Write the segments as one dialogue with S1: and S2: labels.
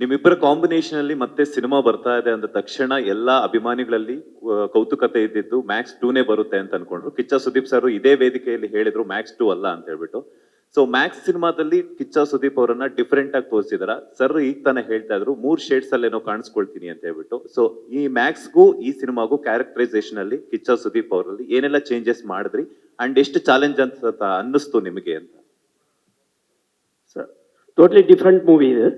S1: ನಿಮ್ಮಿಬ್ಬರ ಕಾಂಬಿನೇಷನ್ ಅಲ್ಲಿ ಮತ್ತೆ ಸಿನಿಮಾ ಬರ್ತಾ ಇದೆ ಅಂದ ತಕ್ಷಣ ಎಲ್ಲ ಅಭಿಮಾನಿಗಳಲ್ಲಿ ಕೌತುಕತೆ ಇದ್ದಿದ್ದು ಮ್ಯಾಕ್ಸ್ ಟೂನೇ ಬರುತ್ತೆ ಅಂತ ಅನ್ಕೊಂಡ್ರು. ಕಿಚ್ಚ ಸುದೀಪ್ ಸರ್ ಇದೇ ವೇದಿಕೆಯಲ್ಲಿ ಹೇಳಿದ್ರು ಮ್ಯಾಕ್ಸ್ ಟೂ ಅಲ್ಲ ಅಂತ ಹೇಳ್ಬಿಟ್ಟು. ಸೊ ಮ್ಯಾಕ್ಸ್ ಸಿನಿಮಾದಲ್ಲಿ ಕಿಚ್ಚ ಸುದೀಪ್ ಅವರನ್ನ ಡಿಫ್ರೆಂಟ್ ಆಗಿ ತೋರಿಸಿದಾರ. ಸರ್ ಈಗ ತಾನೇ ಹೇಳ್ತಾ ಇದ್ರು, ಮೂರ್ ಶೇಡ್ಸ್ ಅಲ್ಲಿ ಏನೋ ಕಾಣಿಸ್ಕೊಳ್ತೀನಿ ಅಂತ ಹೇಳ್ಬಿಟ್ಟು. ಸೊ ಈ ಮ್ಯಾಕ್ಸ್ಗೂ ಈ ಸಿನಿಮಾಗೂ ಕ್ಯಾರೆಕ್ಟರೈಸೇಷನ್ ಅಲ್ಲಿ ಕಿಚ್ಚ ಸುದೀಪ್ ಅವರಲ್ಲಿ ಏನೆಲ್ಲ ಚೇಂಜಸ್ ಮಾಡಿದ್ರಿ? ಅಂಡ್ ಎಷ್ಟು ಚಾಲೆಂಜ್ ಅಂತ ಅನ್ನಿಸ್ತು ನಿಮಗೆ ಅಂತ?
S2: ಸರ್ ಟೋಟ್ಲಿ ಡಿಫ್ರೆಂಟ್ ಮೂವಿ ಇದು.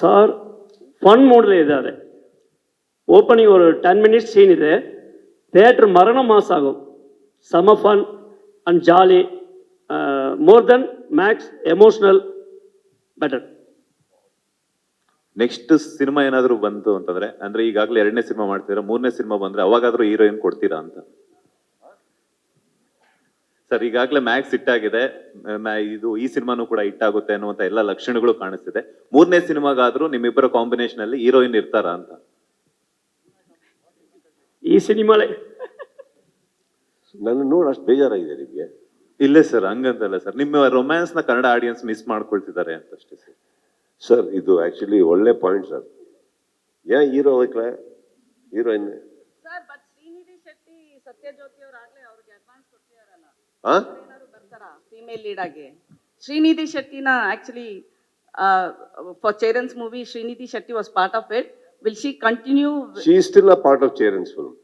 S2: ಸರ್ ಫನ್ ಮೂಡಲೇ ಇದ್ದಾರೆ ಓಪನಿಂಗ್ ஒரு ಟೆನ್ ಮಿನಿಟ್ಸ್ ಸೀನ್ ಇದೆ ಥಿಯೇಟ್ರ್ ಮರಣ ಮಾಸ್ ಆಗೋ ಸಮ fun and jolly more than max emotional better
S1: next cinema ಏನಾದರೂ ಬಂತು ಅಂತಂದ್ರೆ, ಅಂದ್ರೆ ಈಗಾಗಲೇ ಎರಡನೇ ಸಿನಿಮಾ ಮಾಡ್ತೀರಾ ಮೂರನೇ ಸಿನಿಮಾ ಬಂದ್ರೆ ಅವಾಗಾದ್ರೂ ಹೀರೋಯಿನ್ ಕೊಡ್ತೀರಾ ಅಂತ? ಸರ್ ಈಗಾಗಲೇ ಮ್ಯಾಕ್ಸ್ ಹಿಟ್ಟಾಗಿದೆ ಆಗಿದೆ. ಇದು ಈ ಸಿನಿಮಾನು ಕೂಡ ಹಿಟ್ಟಾಗುತ್ತೆ ಅನ್ನುವಂತ ಎಲ್ಲ ಲಕ್ಷಣಗಳು ಕಾಣಿಸ್ತಿದೆ. ಮೂರನೇ ಸಿನಿಮಾಗಾದ್ರೂ ನಿಮ್ಮಿಬ್ಬರ ಕಾಂಬಿನೇಷನ್ ಅಲ್ಲಿ ಹೀರೋಯಿನ್ ಇರ್ತಾರ ಅಂತ.
S2: ಈ ಸಿನಿಮಾ
S3: ನನ್ನ ನೋಡಿ ಅಷ್ಟು ಬೇಜಾರಾಗಿದೆ ನಿಮಗೆ.
S1: ಇಲ್ಲ ಸರ್ ಹಂಗಂತಲ್ಲ ಸರ್ ನಿಮ್ಮ ರೊಮ್ಯಾನ್ಸ್ನ ಕನ್ನಡ ಆಡಿಯನ್ಸ್ ಮಿಸ್ ಮಾಡ್ಕೊಳ್ತಿದ್ದಾರೆ ಅಂತ ಅಷ್ಟೇ ಸರ್
S3: ಸರ್ ಇದು ಆಕ್ಚುಲಿ ಒಳ್ಳೆ point sir yeah hero ಹೋಗ್ಲ heroine
S4: sir but Srinidhi Shetty Satyajyothi ಅವ್ರು ಆಗ್ಲೇ ಅವ್ರಿಗೆ ಅಡ್ವಾನ್ಸ್ ಬರ್ತಾರಾ ಫೀಮೇಲ್ ಲೀಡ್ ಆಗಿ Srinidhi ಶೆಟ್ಟಿನ actually for Cheran's movie Srinidhi Shetty was part of it will she continue
S3: she still a part of Cheran's film